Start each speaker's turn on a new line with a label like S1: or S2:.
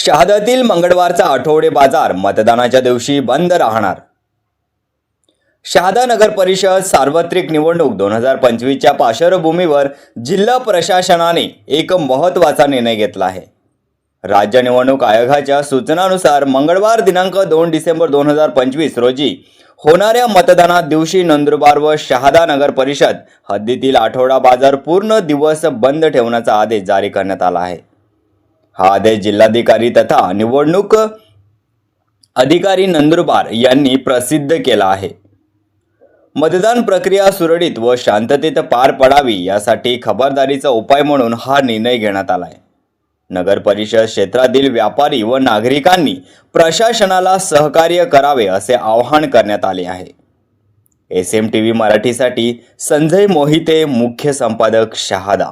S1: शहादातील मंगळवारचा आठवडे बाजार मतदानाच्या दिवशी बंद राहणार. शहादा नगर परिषद सार्वत्रिक निवडणूक दोन हजार पंचवीसच्या पार्श्वभूमीवर जिल्हा प्रशासनाने एक महत्त्वाचा निर्णय घेतला आहे. राज्य निवडणूक आयोगाच्या सूचनानुसार मंगळवार दिनांक दोन डिसेंबर दोन हजार पंचवीस रोजी होणाऱ्या मतदानात दिवशी नंदुरबार व शहादा नगर परिषद हद्दीतील आठवडा बाजार पूर्ण दिवस बंद ठेवण्याचा आदेश जारी करण्यात आला आहे. हा आदेश जिल्हाधिकारी तथा निवडणूक अधिकारी नंदुरबार यांनी प्रसिद्ध केला आहे. मतदान प्रक्रिया सुरळीत व शांततेत पार पडावी यासाठी खबरदारीचा उपाय म्हणून हा निर्णय घेण्यात आला आहे नगर परिषद क्षेत्रातील व्यापारी व नागरिकांनी प्रशासनाला सहकार्य करावे असे आवाहन करण्यात आले आहे. एस एम टी व्ही मराठीसाठी संजय मोहिते मुख्य संपादक शहादा